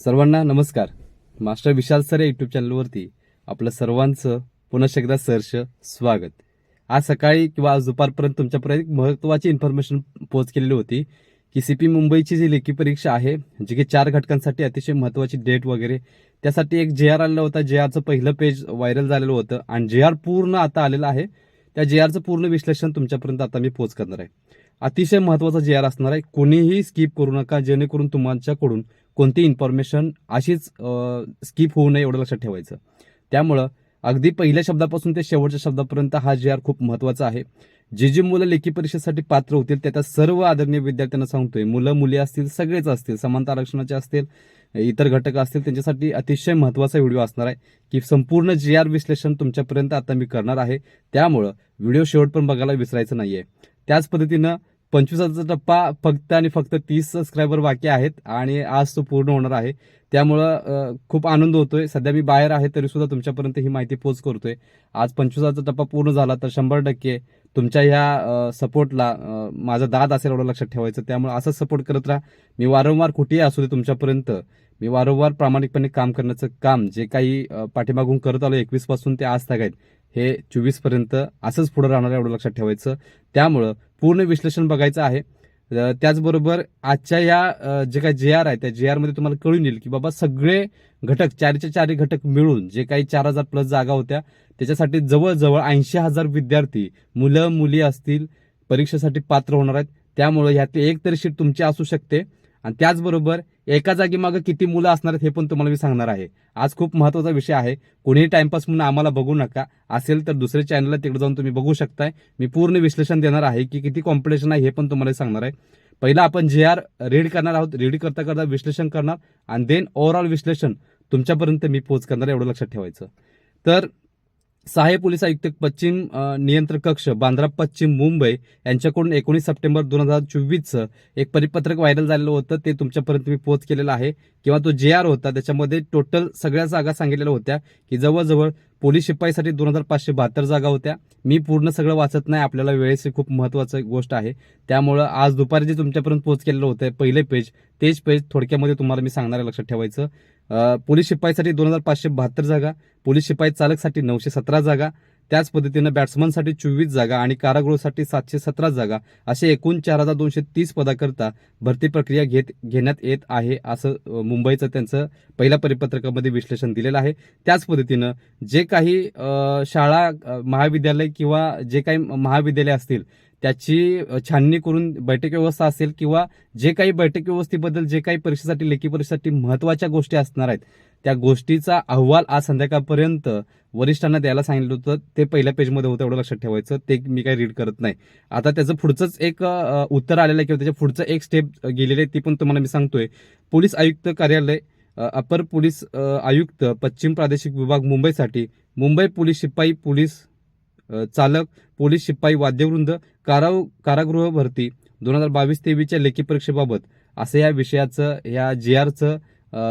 सर्वांना नमस्कार. Master Vishal sir या यूट्यूब चॅनलवरती आपलं सर्वांचं पुन्हा एकदा सहर्ष स्वागत. आज सकाळी किंवा आज दुपारपर्यंत तुमच्यापर्यंत एक महत्त्वाची इन्फॉर्मेशन पोच केलेली होती की सी पी मुंबईची जी लेखी परीक्षा आहे जी की चार घटकांसाठी अतिशय महत्त्वाची डेट वगैरे त्यासाठी एक जे आर आलेला होता. जे आरचं पहिलं पेज व्हायरल झालेलं होतं आणि जे आर पूर्ण आता आलेलं आहे. त्या जे आरचं पूर्ण विश्लेषण तुमच्यापर्यंत आता मी पोच करणार आहे. अतिशय महत्त्वाचा जे आर असणार आहे. कोणीही स्किप करू नका जेणेकरून तुमच्याकडून कोणती इन्फॉर्मेशन अशीच स्किप होऊ नये एवढं लक्षात ठेवायचं. त्यामुळं अगदी पहिल्या शब्दापासून ते शेवटच्या शब्दापर्यंत हा जे आर खूप महत्त्वाचा आहे. जे जी मुलं लेखी परीक्षेसाठी पात्र होतील त्या सर्व आदरणीय विद्यार्थ्यांना सांगतोय. मुलं मुली असतील सगळेच असतील समानता आरक्षणाचे असतील इतर घटक असतील त्यांच्यासाठी अतिशय महत्त्वाचा व्हिडिओ असणार आहे की संपूर्ण जी आर विश्लेषण तुमच्यापर्यंत आता मी करणार आहे. त्यामुळं व्हिडिओ शेवट पण बघायला विसरायचं नाही आहे त्याच पद्धतीनं पंचवीसाचा टप्पा फक्त आणि फक्त तीस सबस्क्रायबर बाकी आहेत आणि आज तो पूर्ण होणार आहे. त्यामुळं खूप आनंद होतोय. सध्या मी बाहेर आहे तरी सुद्धा तुमच्यापर्यंत ही माहिती पोच करतोय. आज पंचवीसाचा टप्पा पूर्ण झाला तर शंभर टक्के तुमच्या ह्या सपोर्टला माझा दाद असेल एवढं लक्षात ठेवायचं. त्यामुळे असंच सपोर्ट करत राहा. मी वारंवार कुठेही असू दे तुमच्यापर्यंत मी वारंवार प्रामाणिकपणे काम करण्याचं काम जे काही पाठीमागून करत आलो एकवीसपासून ते आज तक आहेत हे चोवीसपर्यंत असंच पुढं राहणार आहे एवढं लक्षात ठेवायचं. त्यामुळं पूर्ण विश्लेषण बघायचं आहे. त्याचबरोबर आजच्या या जे काही जे आर आहे त्या जे आरमध्ये तुम्हाला कळून येईल की बाबा सगळे घटक चारीच्या चारी घटक मिळून जे काही चार हजार प्लस जागा होत्या त्याच्यासाठी जवळजवळ ऐंशी हजार विद्यार्थी मुलं मुली असतील परीक्षेसाठी पात्र होणार आहेत. त्यामुळे ह्यातली एक तरी शीट तुमची असू शकते. आणि त्याचबरोबर एका जागी मागं किती मुलं असणार आहेत हे पण तुम्हाला मी सांगणार आहे. आज खूप महत्त्वाचा विषय आहे. कोणीही टाइमपास म्हणून आम्हाला बघू नका. असेल तर दुसऱ्या चॅनलला तिकडे जाऊन तुम्ही बघू शकताय. मी पूर्ण विश्लेषण देणार आहे की किती कॉम्पिटिशन आहे हे पण तुम्हाला सांगणार आहे. पहिला आपण जे आर रीड करणार आहोत. रीड करता करता विश्लेषण करणार. आणि देन ओव्हरऑल विश्लेषण तुमच्यापर्यंत मी पोच करणार एवढं लक्षात ठेवायचं. तर सहाय्यक पोलीस आयुक्त पश्चिम नियंत्रण कक्ष बांद्रा पश्चिम मुंबई यांच्याकडून एकोणीस सप्टेंबर दोन हजार चोवीसचं एक परिपत्रक व्हायरल झालेलं होतं. ते तुमच्यापर्यंत मी पोच केलेलं आहे. किंवा तो जे आर होता त्याच्यामध्ये टोटल सगळ्या जागा सांगितलेल्या होत्या की जवळजवळ पोलीस शिपाईसाठी दोन हजार पाचशे बहात्तर जागा होत्या. मी पूर्ण सगळं वाचत नाही. आपल्याला वेळेस खूप महत्त्वाचं गोष्ट आहे. त्यामुळं आज दुपारी जे तुमच्यापर्यंत पोच केलेलं होतं पहिले पेज तेच पेज थोडक्यामध्ये तुम्हाला मी सांगणार लक्षात ठेवायचं. पोलीस शिपाईसाठी दोन हजार पाचशे बहात्तर जागा पोलीस शिपाई चालकसाठी नऊशे सतरा जागा त्याच पद्धतीनं बॅट्समनसाठी चोवीस जागा आणि कारागृहासाठी सातशे सतरा जागा असे एकूण चार हजार दोनशे तीस पदाकरता भरती प्रक्रिया घेत घेण्यात येत आहे असं मुंबईचं त्यांचं पहिल्या परिपत्रकामध्ये विश्लेषण दिलेलं आहे. त्याच पद्धतीनं जे काही शाळा महाविद्यालय किंवा जे काही महाविद्यालय असतील त्याची छाननी करून बैठक व्यवस्था असेल किंवा जे काही बैठक व्यवस्थेबद्दल जे काही परीक्षेसाठी लेखी परीक्षेसाठी महत्त्वाच्या गोष्टी असणार आहेत त्या गोष्टीचा अहवाल आज संध्याकाळपर्यंत वरिष्ठांना द्यायला सांगितलं होतं. ते पहिल्या पेजमध्ये होतं एवढं लक्षात ठेवायचं. ते मी काही रीड करत नाही. आता त्याचं पुढचंच एक उत्तर आलेलं आहे किंवा त्याच्या पुढचं एक स्टेप गेलेलं आहे ती पण तुम्हाला मी सांगतोय. पोलीस आयुक्त कार्यालय अपर पोलीस आयुक्त पश्चिम प्रादेशिक विभाग मुंबईसाठी मुंबई पोलीस शिपाई पोलीस चालक पोलीस शिपाई वाद्यवृंद काराव कारागृह भरती दोन हजार बावीस तेवीसच्या लेखी परीक्षेबाबत असं या विषयाचं या जी आरचं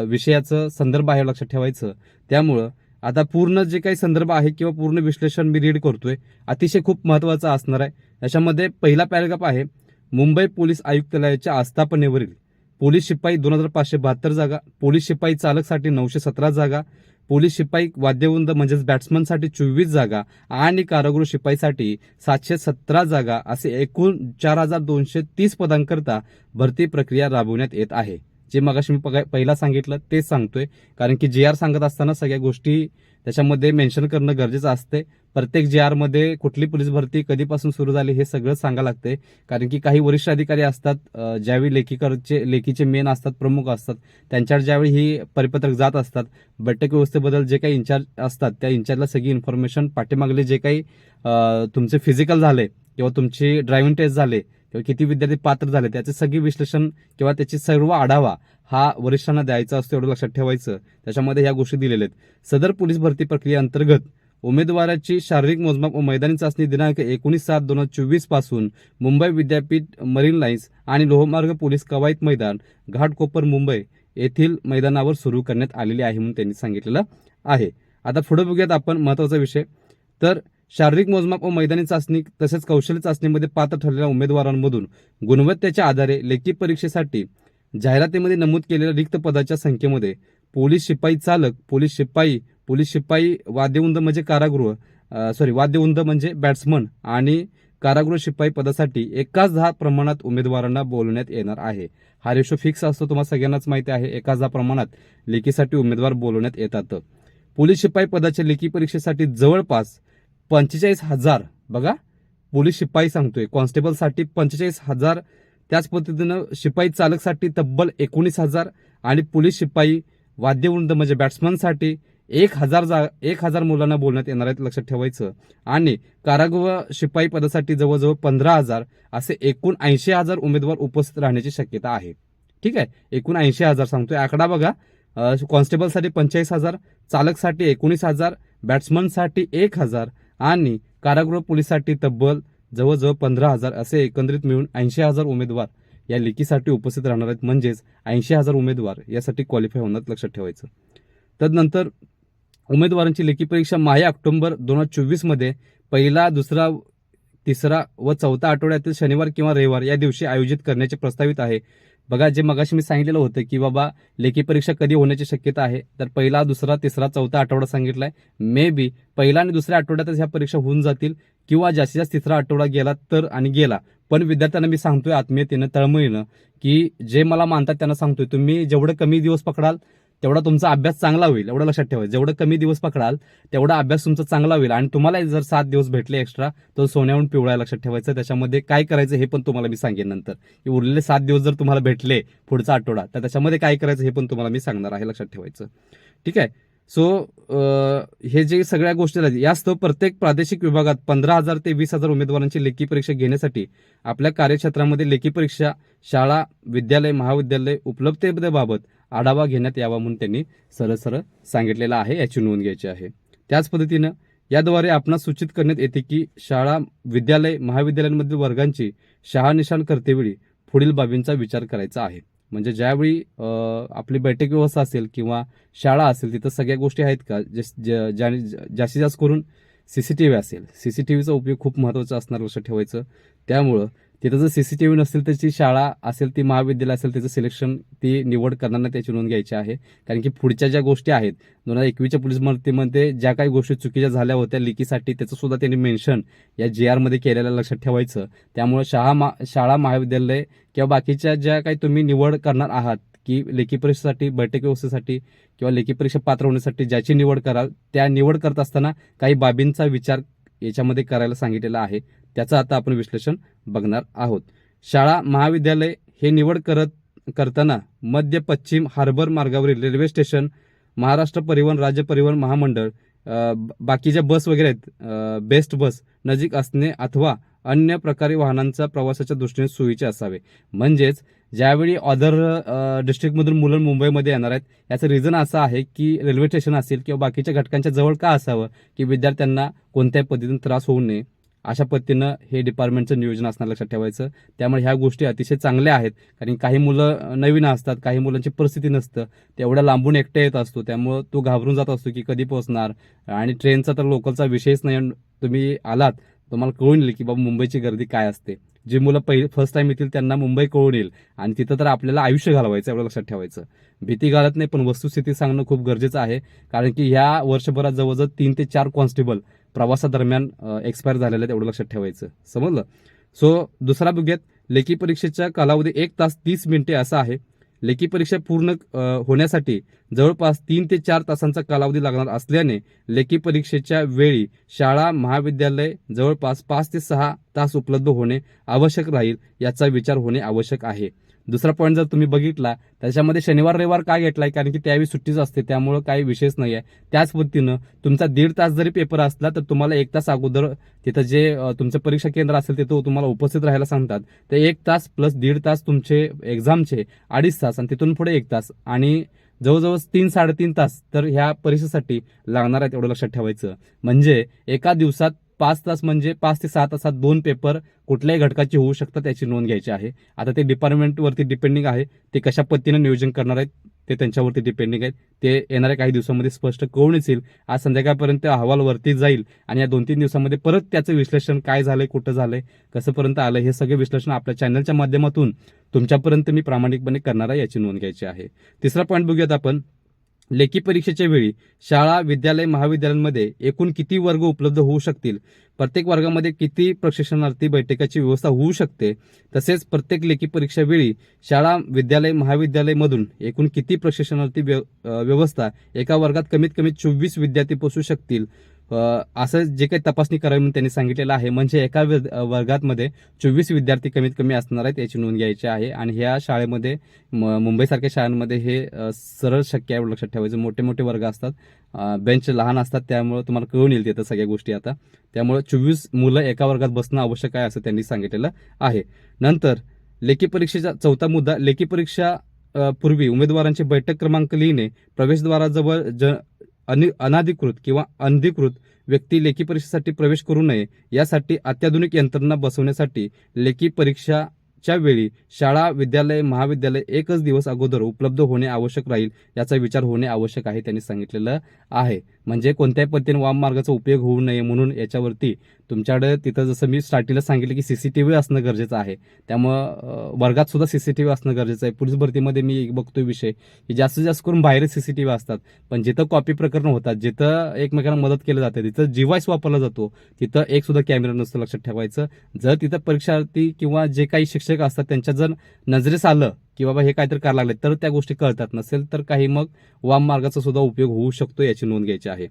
विषयाचं संदर्भ आहे लक्षात ठेवायचं. त्यामुळं आता पूर्ण जे काही संदर्भ आहे किंवा पूर्ण विश्लेषण मी रीड करतोय अतिशय खूप महत्त्वाचं असणार आहे. याच्यामध्ये पहिला पॅरेग्राफ आहे मुंबई पोलीस आयुक्तालयाच्या आस्थापनेवरील पोलीस शिपाई दोन हजार पाचशे बहात्तर जागा पोलीस शिपाई चालकसाठी नऊशे सतरा जागा पोलीस शिपाई वाद्यवृंद म्हणजेच बॅट्समनसाठी चोवीस जागा आणि कारागृह शिपाईसाठी सातशे सतरा जागा असे एकूण चार हजार दोनशे तीस पदांकरता भरती प्रक्रिया राबवण्यात येत आहे. जे मगाशी मी पहिला सांगितलं तेच सांगतोय. कारण की जे आर सांगत असताना सगळ्या गोष्टी त्याच्यामध्ये मेन्शन करणं गरजेचं असते. प्रत्येक जे आरमध्ये कुठली पोलीस भरती कधीपासून सुरू झाली हे सगळं सांगा लागते. कारण की काही वरिष्ठ अधिकारी असतात ज्यावेळी लेखीकरचे लेखीचे मेन असतात प्रमुख असतात त्यांच्यावर ज्यावेळी ही परिपत्रक जात असतात बैठक व्यवस्थेबद्दल जे काही इन्चार्ज असतात त्या इन्चार्जला सगळी इन्फॉर्मेशन पाठीमागले जे काही तुमचे फिजिकल झाले किंवा तुमची ड्रायव्हिंग टेस्ट झाले किती विद्यार्थी पात्र झाले त्याचे सगळे विश्लेषण किंवा त्याची सर्व आढावा हा वरिष्ठांना द्यायचा असतो एवढं लक्षात ठेवायचं. त्याच्यामध्ये ह्या गोष्टी दिलेल्या आहेत. सदर पोलीस भरती प्रक्रियेअंतर्गत उमेदवाराची शारीरिक मोजमाप व मैदानी चाचणी दिनांक एकोणीस सात दोन हजार चोवीसपासून मुंबई विद्यापीठ मरीन लाईन्स आणि लोहमार्ग पोलीस कवायत मैदान घाटकोपर मुंबई येथील मैदानावर सुरू करण्यात आलेली आहे म्हणून त्यांनी सांगितलेलं आहे. आता पुढे बघूयात आपण महत्त्वाचा विषय. तर शारीरिक मोजमाप व मैदानी चाचणी तसेच कौशल्य चाचणीमध्ये पात्र ठरलेल्या उमेदवारांमधून गुणवत्तेच्या आधारे लेखी परीक्षेसाठी जाहिरातीमध्ये नमूद केलेल्या रिक्त पदाच्या संख्येमध्ये पोलीस शिपाई चालक पोलीस शिपाई पोलीस शिपाई वाद्यवृंद म्हणजे कारागृह सॉरी वाद्यवृंद म्हणजे बॅट्समन आणि कारागृह शिपाई पदासाठी एकाच दहा प्रमाणात उमेदवारांना बोलवण्यात येणार आहे. हा रेशो फिक्स असतो तुम्हाला सगळ्यांनाच माहिती आहे. एकाच दहा प्रमाणात लेखीसाठी उमेदवार बोलवण्यात येतात. पोलीस शिपाई पदाच्या लेखी परीक्षेसाठी जवळपास पंचेचाळीस हजार. बघा पोलीस शिपाई सांगतोय. कॉन्स्टेबलसाठी पंचेचाळीस हजार. त्याच पद्धतीनं शिपाई चालकसाठी तब्बल एकोणीस हजार. आणि पोलीस शिपाई वाद्यवृंद म्हणजे बॅट्समनसाठी एक हजार जा एक हजार मुलांना बोलण्यात येणार आहेत लक्षात ठेवायचं. आणि कारागृह शिपाई पदासाठी जवळजवळ पंधरा हजार. असे एकूण ऐंशी हजार उमेदवार उपस्थित राहण्याची शक्यता आहे. ठीक आहे? एकूण ऐंशी हजार सांगतोय. आकडा बघा. कॉन्स्टेबलसाठी पंचेचाळीस हजार चालकसाठी एकोणीस हजार बॅट्समनसाठी एक हजार. आणि कारागृह पोलीससाठी तब्बल जवळजवळ पंधरा हजार असे एकंदरीत मिळून ऐंशी हजार उमेदवार या लेखीसाठी उपस्थित राहणार आहेत. म्हणजेच ऐंशी हजार उमेदवार यासाठी क्वालिफाय होणार लक्षात ठेवायचं. तदनंतर उमेदवारांची लेखी परीक्षा माया ऑक्टोबर दोन हजार चोवीसमध्ये पहिला दुसरा तिसरा व चौथा आठवड्यातील शनिवार किंवा रविवार या दिवशी आयोजित करण्याचे प्रस्तावित आहे. बघा जे मगाशी मी सांगितलेलं होतं की बाबा लेखी परीक्षा कधी होण्याची शक्यता आहे तर पहिला दुसरा तिसरा चौथा आठवडा सांगितलाय. मे बी पहिला आणि दुसऱ्या आठवड्यातच ह्या परीक्षा होऊन जातील किंवा जास्तीत जास्त तिसरा आठवडा गेला तर आणि गेला. पण विद्यार्थ्यांना मी सांगतोय आत्मीयतेनं तळमळीनं की जे मला मानतात त्यांना सांगतोय. तुम्ही जेवढं कमी दिवस पकडाल तेवढा तुमचा अभ्यास चांगला होईल एवढं लक्षात ठेवा. जेवढं कमी दिवस पकडाल तेवढा अभ्यास तुमचा चांगला होईल. आणि तुम्हाला जर सात दिवस भेटले एक्स्ट्रा तर सोन्याहून पिवळ्या लक्षात ठेवायचं. त्याच्यामध्ये काय करायचं हे पण तुम्हाला मी सांगेन नंतर. की उरलेले सात दिवस जर तुम्हाला भेटले पुढचा आठवडा तर त्याच्यामध्ये काय करायचं हे पण तुम्हाला मी सांगणार आहे लक्षात ठेवायचं. ठीक आहे? सो हे जे सगळ्या गोष्टी आहेत यास्तव प्रत्येक प्रादेशिक विभागात पंधरा हजार ते वीस हजार उमेदवारांची लेखी परीक्षा घेण्यासाठी आपल्या कार्यक्षेत्रामध्ये लेखी परीक्षा शाळा विद्यालय महाविद्यालय उपलब्धतेबाबत आढावा घेण्यात यावा म्हणून त्यांनी सरळ सरळ सांगितलेलं आहे याची नोंद घ्यायची आहे. त्याच पद्धतीनं याद्वारे आपणास सूचित करण्यात येते की शाळा विद्यालय महाविद्यालयांमधील वर्गांची शहानिशाण करतेवेळी पुढील बाबींचा विचार करायचा आहे. म्हणजे ज्यावेळी आपली बैठक व्यवस्था असेल किंवा शाळा असेल तिथं सगळ्या गोष्टी आहेत का? जे ज्या- ज्याने जास्तीत जास्त करून व्ही असेल. सी सी टी व्हीचा उपयोग खूप महत्त्वाचा असणार लक्षात ठेवायचं. त्यामुळं तिथं जर सी सी टी व्ही नसेल त्याची शाळा असेल ती महाविद्यालय असेल त्याचं सिलेक्शन ती निवड करताना त्याची नोंद घ्यायची आहे. कारण की पुढच्या ज्या गोष्टी आहेत दोन हजार एकवीसच्या पोलीस भरतीमध्ये ज्या काही गोष्टी चुकीच्या झाल्या होत्या लिकीसाठी त्याचं सुद्धा त्यांनी मेन्शन या जी आरमध्ये केलेलं लक्षात ठेवायचं. त्यामुळे शाळा मा शाळा महाविद्यालय किंवा बाकीच्या ज्या काही तुम्ही निवड करणार आहात की लेखी परीक्षेसाठी बैठक व्यवस्थेसाठी किंवा लेखी परीक्षा पात्र होण्यासाठी ज्याची निवड कराल त्या निवड करत असताना काही बाबींचा विचार याच्यामध्ये करायला सांगितलेला आहे. त्याचं आता आपण विश्लेषण बघणार आहोत. शाळा महाविद्यालय हे निवड करत करताना मध्य पश्चिम हार्बर मार्गावरील रेल्वे स्टेशन महाराष्ट्र परिवहन राज्य परिवहन महामंडळ ब- बाकीच्या बस वगैरे आहेत बेस्ट बस नजीक असणे अथवा अन्य प्रकारे वाहनांचा प्रवासाच्या दृष्टीने सोयीचे असावे. म्हणजेच ज्यावेळी अदर डिस्ट्रिक्टमधून मुलं मुंबईमध्ये येणार आहेत याचं रिझन असं आहे की रेल्वे स्टेशन असेल किंवा बाकीच्या घटकांच्या जवळ का असावं की विद्यार्थ्यांना कोणत्याही पद्धतीने त्रास होऊ नये. अशा पद्धतीनं हे डिपार्टमेंटचं नियोजन असणार लक्षात ठेवायचं. त्यामुळे ह्या गोष्टी अतिशय चांगल्या आहेत. कारण काही मुलं नवीन असतात काही मुलांची परिस्थिती नसतं. तेवढ्या लांबून एकट्या येत असतो. त्यामुळं तो घाबरून जात असतो की कधी पोहोचणार. आणि ट्रेनचा तर लोकलचा विषयच नाही. तुम्ही आलात तुम्हाला कळून येईल की बाबा मुंबईची गर्दी काय असते. जी मुलं पहिले फर्स्ट टाइम येतील त्यांना मुंबई कळून येईल. आणि तिथं तर आपल्याला आयुष्य घालवायचं एवढं लक्षात ठेवायचं. भीती घालत नाही पण वस्तुस्थिती सांगणं खूप गरजेचं आहे. कारण की ह्या वर्षभरात जवळजवळ तीन ते चार कॉन्स्टेबल प्रवासादरम्यान एक्सपायर झालेलं आहे तेवढं लक्षात ठेवायचं. समजलं? सो दुसरा बघूयात. लेखी परीक्षेच्या कालावधी एक तास तीस मिनिटे असा आहे. लेखी परीक्षा पूर्ण होण्यासाठी जवळपास तीन ते चार तासांचा कालावधी लागणार असल्याने लेखी परीक्षेच्या वेळी शाळा महाविद्यालय जवळपास पाच ते सहा तास उपलब्ध होणे आवश्यक राहील याचा विचार होणे आवश्यक आहे. दुसरा पॉईंट जर तुम्ही बघितला त्याच्यामध्ये शनिवार रविवार का घेतलाय? कारण की त्यावेळी सुट्टीच असते त्यामुळं काही विशेष नाही आहे त्याच पद्धतीनं तुमचा दीड तास जरी पेपर असला तर तुम्हाला एक तास अगोदर तिथं जे तुमचं परीक्षा केंद्र असेल तिथं तुम्हाला उपस्थित राहायला सांगतात. ते एक तास प्लस दीड तास तुमचे एक्झामचे अडीच तास आणि तिथून पुढे एक तास. आणि जवळजवळ तीन साडेतीन तास तर ह्या परीक्षेसाठी लागणार आहेत एवढं लक्षात ठेवायचं. म्हणजे एका दिवसात पाच तास म्हणजे पाच ते सहा तासात दोन पेपर कुठल्याही घटकाची होऊ शकतात याची नोंद घ्यायची आहे. आता ते डिपार्टमेंटवरती डिपेंडिंग आहे ते कशा पद्धतीनं नियोजन करणार आहेत ते त्यांच्यावरती डिपेंडिंग आहेत. ते येणाऱ्या काही दिवसामध्ये स्पष्ट कळून येईल आज संध्याकाळपर्यंत अहवाल वरती जाईल आणि या दोन तीन दिवसामध्ये परत त्याचं विश्लेषण काय झालंय कुठं झालंय कसंपर्यंत आलं हे सगळे विश्लेषण आपल्या चॅनलच्या माध्यमातून तुमच्यापर्यंत मी प्रामाणिकपणे करणार आहे याची नोंद घ्यायची आहे. तिसरा पॉईंट बघूयात आपण. लेखी परीक्षेच्या वेळी शाळा विद्यालय महाविद्यालयांमध्ये एकूण किती वर्ग उपलब्ध होऊ शकतील? प्रत्येक वर्गामध्ये किती प्रशिक्षणार्थी बैठकाची व्यवस्था होऊ शकते? तसेच प्रत्येक लेखी परीक्षा वेळी शाळा विद्यालय महाविद्यालयमधून एकूण किती प्रशिक्षणार्थी व्यवस्था एका वर्गात कमीत कमी चोवीस विद्यार्थी पोसू शकतील? असं जे काही तपासणी करावी म्हणून त्यांनी सांगितलेलं आहे. म्हणजे एका विद- चोवीस विद्यार्थी कमीत कमी असणार आहेत याची नोंद घ्यायची आहे. आणि ह्या शाळेमध्ये म- मुंबईसारख्या शाळांमध्ये हे सरळ शक्य आहे लक्षात ठेवायचं. मोठे मोठे वर्ग असतात. बेंच लहान असतात. त्यामुळे तुम्हाला कळून येईल तिथं सगळ्या गोष्टी आता. त्यामुळे चोवीस मुलं एका वर्गात बसणं आवश्यक आहे असं त्यांनी सांगितलेलं आहे. नंतर लेखी परीक्षेचा चौथा मुद्दा लेखी परीक्षा पूर्वी उमेदवारांची बैठक क्रमांक लिहिणे प्रवेशद्वाराजवळ ज अनि अनाधिकृत किंवा अनधिकृत व्यक्ती लेखी परीक्षेसाठी प्रवेश करू नये यासाठी अत्याधुनिक यंत्रणा बसवण्यासाठी लेखी परीक्षाच्या वेळी शाळा विद्यालय महाविद्यालय एकच दिवस अगोदर उपलब्ध होणे आवश्यक राहील याचा विचार होणे आवश्यक आहे त्यांनी सांगितलेलं आहे. म्हणजे कोणत्याही पद्धतीने वाम मार्गाचा उपयोग होऊ नये म्हणून याच्यावरती तुमच्याकडे तिथं जसं मी स्टार्टिंगला सांगितलं की सी सी टी व्ही असणं गरजेचं आहे. त्यामुळं वर्गात सुद्धा सीसीटीव्ही असणं गरजेचं आहे. पोलीस भरतीमध्ये मी एक बघतोय विषय की जास्तीत जास्त करून बाहेर सीसीटीव्ही असतात. पण जिथं कॉपी प्रकरण होतात जिथं एकमेकांना मदत केलं जाते तिथं जीवायस वापरला जातो तिथं एक सुद्धा कॅमेरा नसतं लक्षात ठेवायचं. जर तिथं परीक्षार्थी किंवा जे काही शिक्षक असतात त्यांच्या जर नजरेस आलं की बाबा हे काहीतरी करायला लागले. तर त्या गोष्टी कळतात. नसेल तर काही मग वाम मार्गाचा सुद्धा उपयोग होऊ शकतो याची नोंद घ्यायची आहे.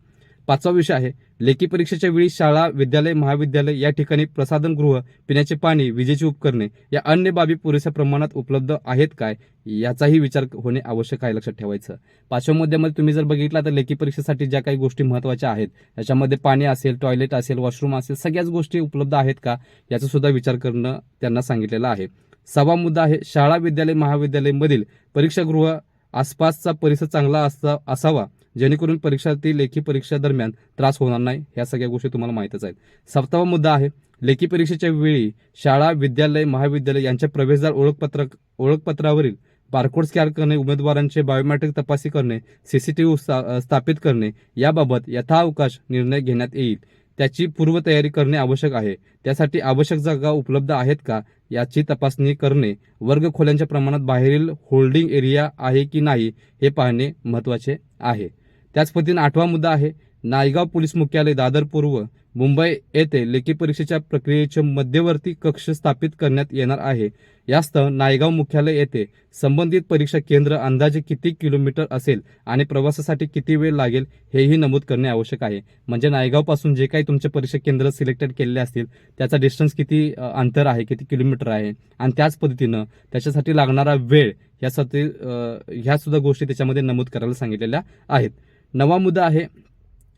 पाचवा विषय आहे. लेखी परीक्षेच्या वेळी शाळा विद्यालय महाविद्यालय या ठिकाणी प्रसाधनगृह पिण्याचे पाणी विजेची उपकरणे या अन्य बाबी पुरेशा प्रमाणात उपलब्ध आहेत काय? याचाही विचार होणे आवश्यक आहे लक्षात ठेवायचं. पाचव्या मुद्द्यामध्ये तुम्ही जर बघितला तर लेखी परीक्षेसाठी ज्या काही गोष्टी महत्त्वाच्या आहेत त्याच्यामध्ये पाणी असेल टॉयलेट असेल वॉशरूम असेल सगळ्याच गोष्टी उपलब्ध आहेत का? याचा सुद्धा विचार करणं त्यांना सांगितलेलं आहे. सहावा मुद्दा आहे शाळा विद्यालय महाविद्यालयमधील परीक्षागृह आसपासचा परिसर चांगला असता असावा जेणेकरून परीक्षार्थी लेखी परीक्षा दरम्यान त्रास होणार नाही ह्या सगळ्या गोष्टी तुम्हाला माहीतच आहेत. सप्तावा मुद्दा आहे लेखी परीक्षेच्या वेळी शाळा विद्यालय महाविद्यालय यांच्या प्रवेशद्वार ओळखपत्र ओळखपत्रावरील बारकोड स्कॅन करणे उमेदवारांचे बायोमेट्रिक तपासणी करणे सीसीटीव्ही स्थापित करणे याबाबत यथावकाश निर्णय घेण्यात येईल. त्याची पूर्वतयारी करणे आवश्यक आहे. त्यासाठी आवश्यक जागा उपलब्ध आहेत का? याची तपासणी करणे. वर्ग खोल्यांच्या प्रमाणात बाहेरील होल्डिंग एरिया आहे की नाही हे पाहणे महत्त्वाचे आहे. त्याच पद्धतीने आठवा मुद्दा आहे. नायगाव पोलीस मुख्यालय दादर पूर्व मुंबई येथे लेखी परीक्षेच्या प्रक्रियेचे मध्यवर्ती कक्ष स्थापित करण्यात येणार आहे. यास्तव नायगाव मुख्यालय येथे संबंधित परीक्षा केंद्र अंदाजे किती किलोमीटर असेल आणि प्रवासासाठी किती वेळ लागेल हेही नमूद करणे आवश्यक आहे. म्हणजे नायगावपासून जे काही तुमचे परीक्षा केंद्र सिलेक्टेड केलेले असतील त्याचा डिस्टन्स किती अंतर आहे किती किलोमीटर आहे? आणि त्याच पद्धतीनं त्याच्यासाठी लागणारा वेळ यासाठी अ, ह्या सुद्धा गोष्टी त्याच्यामध्ये नमूद करायला सांगितलेल्या आहेत. नवा मुद्दा आहे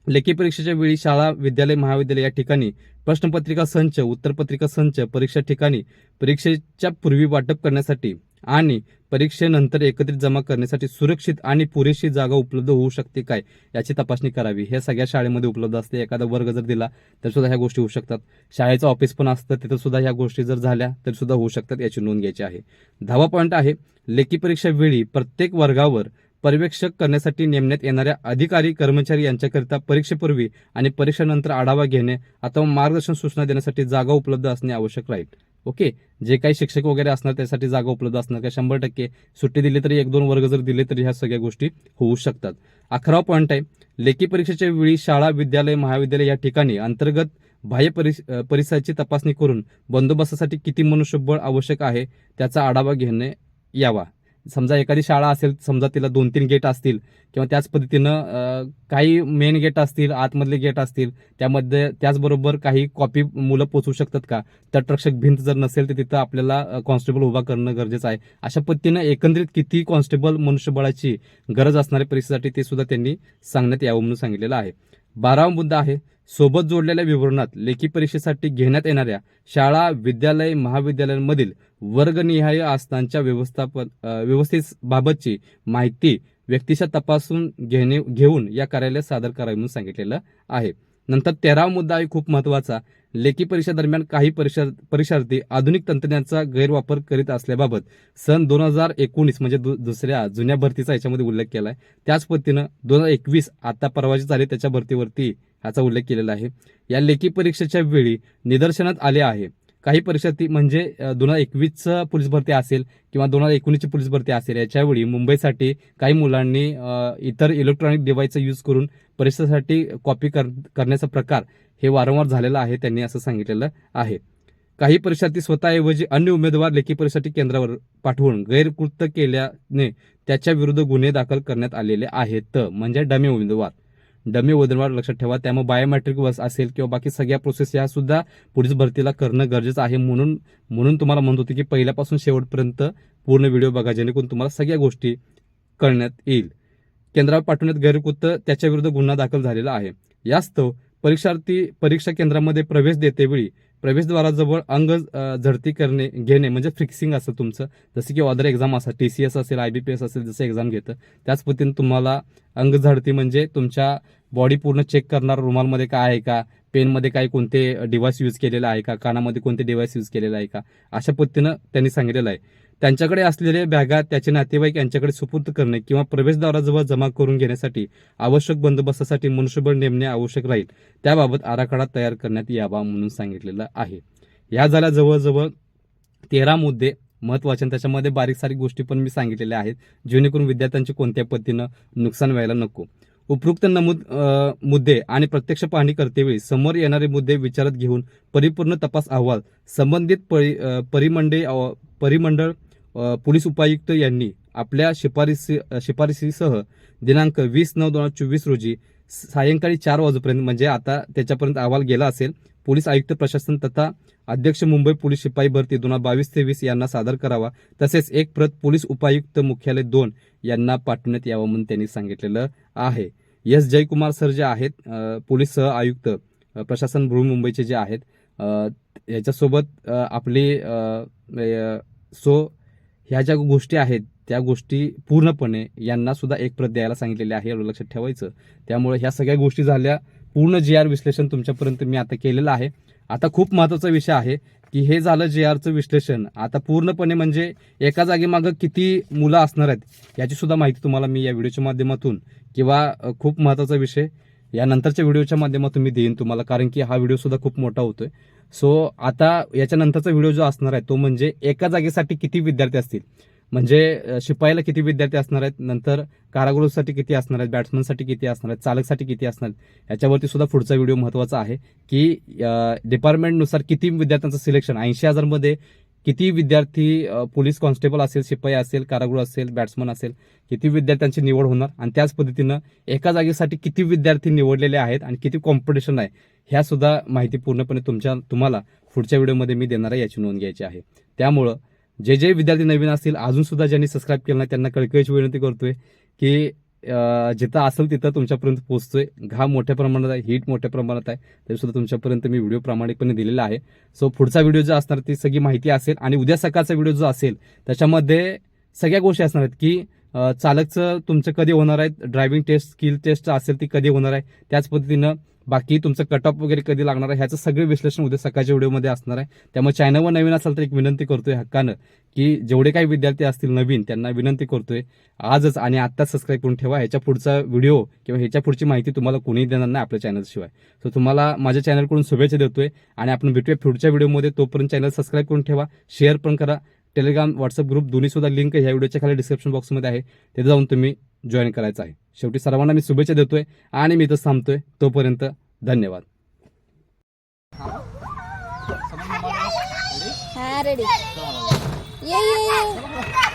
लेखी परीक्षेच्या वेळी शाळा विद्यालय महाविद्यालय या ठिकाणी प्रश्नपत्रिका संच उत्तरपत्रिका संच परीक्षा ठिकाणी परीक्षेच्या पूर्वी वाटप करण्यासाठी आणि परीक्षेनंतर एकत्रित जमा करण्यासाठी सुरक्षित आणि पुरेशी जागा उपलब्ध होऊ शकते काय याची तपासणी करावी. हे सगळ्या शाळेमध्ये उपलब्ध असते एखादा वर्ग जर दिला तर सुद्धा ह्या गोष्टी होऊ शकतात. शाळेचं ऑफिस पण असतं तिथं सुद्धा ह्या गोष्टी जर झाल्या तर सुद्धा होऊ शकतात याची नोंद घ्यायची आहे. दहावा पॉईंट आहे लेखी परीक्षा वेळी प्रत्येक वर्गावर पर्यवेक्षक करण्यासाठी नेमण्यात येणाऱ्या अधिकारी कर्मचारी यांच्याकरिता परीक्षेपूर्वी आणि परीक्षेनंतर आढावा घेणे अथवा मार्गदर्शन सूचना देण्यासाठी जागा उपलब्ध असणे आवश्यक राहील. ओके? जे काही शिक्षक वगैरे असणार त्यासाठी जागा उपलब्ध असणार का? शंभर टक्के. सुट्टी दिली तरी एक दोन वर्ग जर दिले तरी ह्या सगळ्या गोष्टी होऊ शकतात. अकरावा पॉईंट आहे लेखी परीक्षेच्या वेळी शाळा विद्यालय महाविद्यालय या ठिकाणी अंतर्गत बाह्य परिस परिसराची तपासणी करून बंदोबस्तासाठी किती मनुष्यबळ आवश्यक आहे त्याचा आढावा घेणे यावा. समजा एखादी शाळा असेल समजा तिला दोन तीन गेट असतील किंवा त्याच पद्धतीनं काही मेन गेट असतील आतमधले गेट असतील त्यामध्ये त्याचबरोबर काही कॉपी मुलं पोचवू शकतात का? तटरक्षक भिंत जर नसेल तर तिथं आपल्याला कॉन्स्टेबल उभा करणं गरजेचं आहे. अशा पद्धतीनं एकंदरीत किती कॉन्स्टेबल मनुष्यबळाची गरज असणाऱ्या परीक्षेसाठी ते सुद्धा त्यांनी सांगण्यात यावं म्हणून सांगितलेलं आहे. बारावा मुद्दा आहे सोबत जोडलेल्या विवरणात लेखी परीक्षेसाठी घेण्यात येणाऱ्या शाळा विद्यालय महाविद्यालयांमधील वर्गनिहाय आस्थांच्या व्यवस्थापन व्यवस्थेबाबतची माहिती व्यक्तिशः तपासून घेणे घेऊन या कार्यालयात सादर करावी म्हणून सांगितलेलं आहे. नंतर तेरावा मुद्दा आहे खूप महत्त्वाचा लेखी परीक्षेदरम्यान काही परीक्षा परीक्षार्थी आधुनिक तंत्रज्ञानाचा गैरवापर करीत असल्याबाबत सन दोन हजार एकोणीस म्हणजे दु- दुसऱ्या जुन्या भरतीचा याच्यामध्ये उल्लेख केला आहे त्याच पद्धतीनं दोन हजार एकवीस आता परवाची झाली त्याच्या भरतीवरती ह्याचा उल्लेख केलेला आहे. या लेखी परीक्षेच्या वेळी निदर्शनात आले आहे. काही परीक्षार्थी म्हणजे दोन हजार एकवीसचं पोलीस भरती असेल किंवा दोन हजार एकोणीसची पोलीस भरती असेल याच्यावेळी मुंबईसाठी काही मुलांनी इतर इलेक्ट्रॉनिक डिव्हाइसचा यूज करून परीक्षेसाठी कॉपी कर करण्याचा प्रकार हे वारंवार झालेला आहे त्यांनी असं सांगितलेलं आहे. काही परीक्षार्थी स्वतःऐवजी अन्य उमेदवार लेखी परीक्षेसाठी केंद्रावर पाठवून गैरकृत्य केल्याने त्याच्या विरुद्ध गुन्हे दाखल करण्यात आलेले आहेत. म्हणजे डमे उमेदवार. डमी वजनवाढ लक्षात ठेवा. त्यामुळे बायोमेट्रिक बस असेल किंवा बाकी सगळ्या प्रोसेस या सुद्धा पोलीस भरतीला करणं गरजेचं आहे. म्हणून म्हणून तुम्हाला म्हणत होते की पहिल्यापासून शेवटपर्यंत पूर्ण व्हिडिओ बघा जेणेकरून तुम्हाला सगळ्या गोष्टी कळण्यात येईल. केंद्रावर पाठवण्यात गैरकृत्य त्याच्या विरुद्ध गुन्हा दाखल झालेला आहे. यास्तव परीक्षार्थी परीक्षा केंद्रामध्ये प्रवेश देतेवेळी प्रवेशद्वाराजवळ अंग झडती करणे घेणे म्हणजे फिक्सिंग असतं तुमचं. जसं की अदर एक्झाम असं टी सी एस असेल आय बी पी एस असेल जसं एक्झाम घेतं. त्याच पद्धतीने तुम्हाला अंग झडती म्हणजे तुमच्या बॉडी पूर्ण चेक करणार रुमालमध्ये काय आहे का? पेनमध्ये काही कोणते डिव्हाइस यूज केलेलं आहे का? कानामध्ये कोणते डिव्हाइस यूज केलेलं आहे का? अशा पद्धतीनं त्यांनी सांगितलेलं आहे. त्यांच्याकडे असलेले बॅगा त्याचे नातेवाईक यांच्याकडे सुपूर्द करणे किंवा प्रवेशद्वाराजवळ जमा करून घेण्यासाठी आवश्यक बंदोबस्तासाठी मनुष्यबळ नेमणे आवश्यक राहील. त्याबाबत आराखडा तयार करण्यात यावा म्हणून सांगितलेलं आहे. या झाल्या जवळजवळ तेरा मुद्दे महत्त्वाचे आणि त्याच्यामध्ये बारीक सारीक गोष्टी पण मी सांगितलेल्या आहेत. जेणेकरून विद्यार्थ्यांचे कोणत्या पद्धतीनं नुकसान व्हायला नको. उपरोक्त नमूद मुद्दे आणि प्रत्यक्ष पाहणी करतेवेळी समोर येणारे मुद्दे विचारात घेऊन परिपूर्ण तपास अहवाल संबंधित परि परिमंडळी परिमंडळ पोलीस उपायुक्त यांनी आपल्या शिफारसी शिफारसीसह दिनांक वीस नऊ दोन हजार चोवीस रोजी सायंकाळी चार वाजेपर्यंत म्हणजे आता त्याच्यापर्यंत अहवाल गेला असेल पोलीस आयुक्त प्रशासन तथा अध्यक्ष मुंबई पोलीस शिपाई भरती दोन हजार बावीस तेवीस यांना सादर करावा. तसेच एक प्रत पोलीस उपायुक्त मुख्यालय दोन यांना पाठवण्यात यावं म्हणून त्यांनी सांगितलेलं आहे. एस जयकुमार सर जे आहेत पोलीस सह आयुक्त प्रशासन मुंबईचे जे आहेत याच्यासोबत आपली सो ह्या ज्या गोष्टी आहेत त्या गोष्टी पूर्णपणे यांना सुद्धा एक प्रत द्यायला सांगितलेली आहे एवढं लक्षात ठेवायचं. त्यामुळे ह्या सगळ्या गोष्टी झाल्या. पूर्ण जे आर विश्लेषण तुमच्यापर्यंत मी आता केलेलं आहे. आता खूप महत्त्वाचा विषय आहे की हे झालं जे आरचं विश्लेषण. आता पूर्णपणे म्हणजे एका जागेमागं किती मुलं असणार आहेत याची सुद्धा माहिती तुम्हाला मी या व्हिडिओच्या माध्यमातून किंवा खूप महत्त्वाचा विषय या नंतरच्या व्हिडिओच्या माध्यमातून मी देईन तुम्हाला. कारण की हा व्हिडिओसुद्धा खूप मोठा होतो आहे सो आता याच्यानंतरचा व्हिडिओ जो असणार आहे तो म्हणजे एका जागेसाठी किती विद्यार्थी असतील? म्हणजे शिपाईला किती विद्यार्थी असणार आहेत? नंतर कारागृहसाठी किती असणार आहेत? बॅट्समनसाठी किती असणार आहेत? चालकसाठी किती असणार आहेत? याच्यावरती सुद्धा पुढचा व्हिडिओ महत्त्वाचा आहे की डिपार्टमेंटनुसार किती विद्यार्थ्यांचं सिलेक्शन ऐंशी हजारमध्ये किती विद्यार्थी पोलीस कॉन्स्टेबल असेल शिपाई असेल कारागृह असेल बॅट्समन असेल किती विद्यार्थ्यांची निवड होणार? आणि त्याच पद्धतीनं एका जागेसाठी किती विद्यार्थी निवडलेले आहेत आणि किती कॉम्पिटिशन आहे ह्या सुद्धा माहिती पूर्णपणे तुमच्या तुम्हाला पुढच्या व्हिडिओमध्ये मी देणार आहे याची नोंद घ्यायची आहे. त्यामुळं जे जे विद्यार्थी नवीन असतील अजूनसुद्धा ज्यांनी सबस्क्राईब केलं नाही त्यांना कळकळीची विनंती करतोय की जिथं असेल तिथं तुमच्यापर्यंत पोहोचतोय. घाम मोठ्या प्रमाणात आहे हीट मोठ्या प्रमाणात आहे. तरीसुद्धा तुमच्यापर्यंत मी व्हिडिओ प्रामाणिकपणे दिलेला आहे. सो पुढचा व्हिडिओ जो असणार ती सगळी माहिती असेल आणि उद्या सकाळचा व्हिडिओ जो असेल त्याच्यामध्ये सगळ्या गोष्टी असणार आहेत की चालकचं तुमचं कधी होणार आहे? ड्रायव्हिंग टेस्ट स्किल टेस्ट असेल ती कधी होणार आहे? त्याच पद्धतीनं बाकी तुमचं कट ऑफ वगैरे कधी लागणार आहे ह्याचं सगळे विश्लेषण उद्या सकाळच्या व्हिडिओमध्ये असणार आहे. त्यामुळे चॅनलवर नवीन असाल तर एक विनंती करतोय हक्कानं की जेवढे काही विद्यार्थी असतील नवीन त्यांना विनंती करतोय आजच आणि आत्ताच सबस्क्राईब करून ठेवा. ह्याच्या पुढचा व्हिडिओ किंवा ह्याच्या पुढची माहिती तुम्हाला कोणीही देणार नाही आपल्या चॅनलशिवाय सो तुम्हाला माझ्या चॅनलकडून शुभेच्छा देतोय आणि आपण भेटूया पुढच्या व्हिडिओमध्ये तोपर्यंत चॅनल सबस्क्राईब करून ठेवा शेअर पण करा. टेलिग्राम व्हॉट्सअप ग्रुप दोन्ही सुद्धा लिंक ह्या व्हिडिओच्या खाली डिस्क्रिप्शन बॉक्समध्ये आहे. तिथे जाऊन तुम्ही जॉईन करायचं आहे. शेवटी सर्वांना मी शुभेच्छा देतोय आणि मी इथं थांबतोय. तोपर्यंत धन्यवाद. हा रेडी ये ये ये.